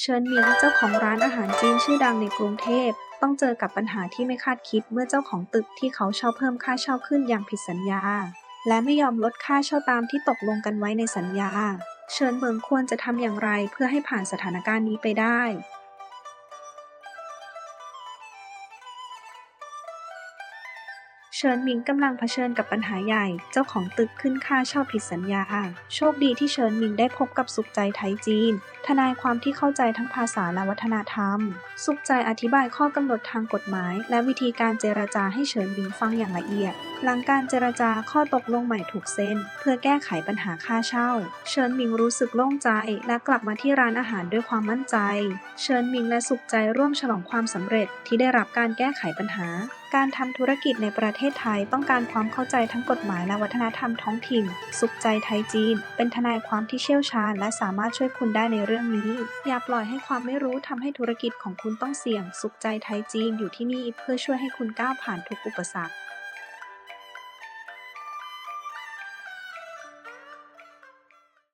เชิญหมิงเจ้าของร้านอาหารจีนชื่อดังในกรุงเทพ ต้องเจอกับปัญหาที่ไม่คาดคิดเมื่อเจ้าของตึกที่เขาเช่าเพิ่มค่าเช่าขึ้นอย่างผิดสัญญา และไม่ยอมลดค่าเช่าตามที่ตกลงกันไว้ในสัญญา เชิญเหมิงควรจะทำอย่างไรเพื่อให้ผ่านสถานการณ์นี้ไปได้ เฉินหมิงกำลังเผชิญกับปัญหาใหญ่ เจ้าของตึกขึ้นค่าเช่าผิดสัญญา โชคดีที่เฉินหมิงได้พบกับสุขใจไทยจีน ทนายความที่เข้าใจทั้งภาษาและวัฒนธรรม สุขใจอธิบายข้อกำหนดทางกฎหมาย และวิธีการเจรจาให้เฉินหมิงฟังอย่างละเอียด หลังการเจรจาข้อตกลงใหม่ถูกเซ็นเพื่อแก้ไขปัญหาค่าเช่าเฉินหมิงรู้สึกโล่งใจและกลับมาที่ร้านอาหารด้วยความมั่นใจเฉินหมิงและสุขใจร่วมฉลองความสำเร็จที่ได้รับการแก้ไขปัญหาการทำธุรกิจในประเทศไทยต้องการความเข้าใจทั้งกฎหมายและวัฒนธรรมท้องถิ่น สุขใจไทยจีน เป็นทนายความที่เชี่ยวชาญ และสามารถช่วยคุณได้ในเรื่องนี้ อย่าปล่อยให้ความไม่รู้ทำให้ธุรกิจของคุณต้องเสี่ยง สุขใจไทยจีนอยู่ที่นี่เพื่อช่วยให้คุณก้าวผ่านทุกอุปสรรค